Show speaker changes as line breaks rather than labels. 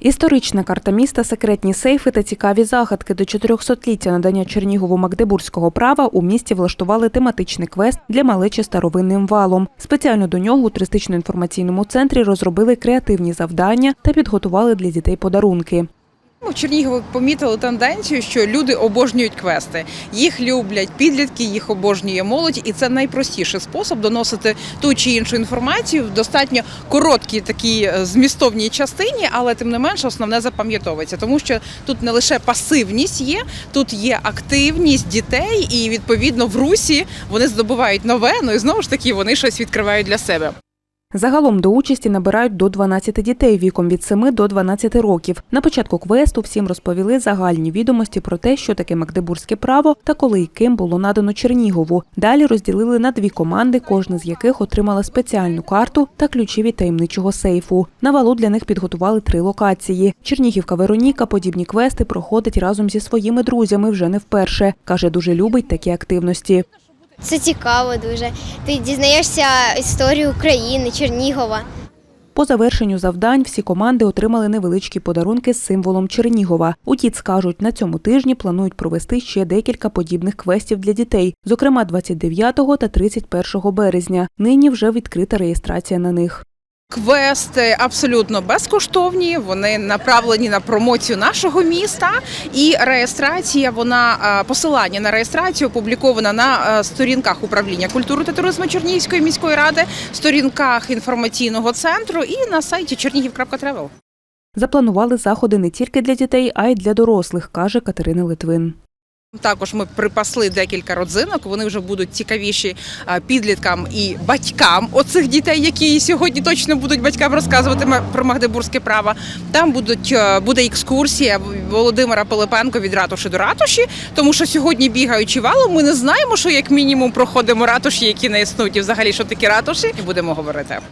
Історична карта міста, секретні сейфи та цікаві загадки до 400-ліття надання Чернігово-Магдебурзького права у місті влаштували тематичний квест для малечі старовинним валом. Спеціально до нього у туристично-інформаційному центрі розробили креативні завдання та підготували для дітей подарунки.
У Чернігові помітили тенденцію, що люди обожнюють квести. Їх люблять підлітки, їх обожнює молодь, і це найпростіший спосіб доносити ту чи іншу інформацію в достатньо короткій такій е, змістовній частині, але тим не менше основне запам'ятовується, тому що тут не лише пасивність є, тут є активність дітей, і відповідно в русі вони здобувають нове. Ну і знову ж таки вони щось відкривають для себе.
Загалом до участі набирають до 12 дітей віком від 7 до 12 років. На початку квесту всім розповіли загальні відомості про те, що таке магдебурзьке право та коли і ким було надано Чернігову. Далі розділили на дві команди, кожна з яких отримала спеціальну карту та ключі від таємничого сейфу. На валу для них підготували три локації. Чернігівка Вероніка подібні квести проходить разом зі своїми друзями вже не вперше. каже, дуже любить такі активності.
Це цікаво дуже. Ти дізнаєшся історію України, Чернігова.
По завершенню завдань всі команди отримали невеличкі подарунки з символом Чернігова. У скажуть, кажуть, на цьому тижні планують провести ще декілька подібних квестів для дітей, зокрема 29 та 31 березня. Нині вже відкрита реєстрація на них.
Квести абсолютно безкоштовні. Вони направлені на промоцію нашого міста. І реєстрація, вона е, посилання на реєстрацію опублікована на е, сторінках управління культури та туризму Чернігівської міської ради, сторінках інформаційного центру і на сайті чернігів.тревел.
Запланували заходи не тільки для дітей, а й для дорослих, каже Катерина Литвин.
Також ми припасли декілька родзинок. Вони вже будуть цікавіші підліткам і батькам оцих дітей, які сьогодні точно будуть батькам розказувати про магдебурзьке право. Там будуть е, буде екскурсія Володимира Пилипенко від ратуші до ратуші, тому що сьогодні бігаючи валом, ми не знаємо, що як мінімум проходимо ратуші, які не існують, і взагалі що такі ратуші, і будемо говорити.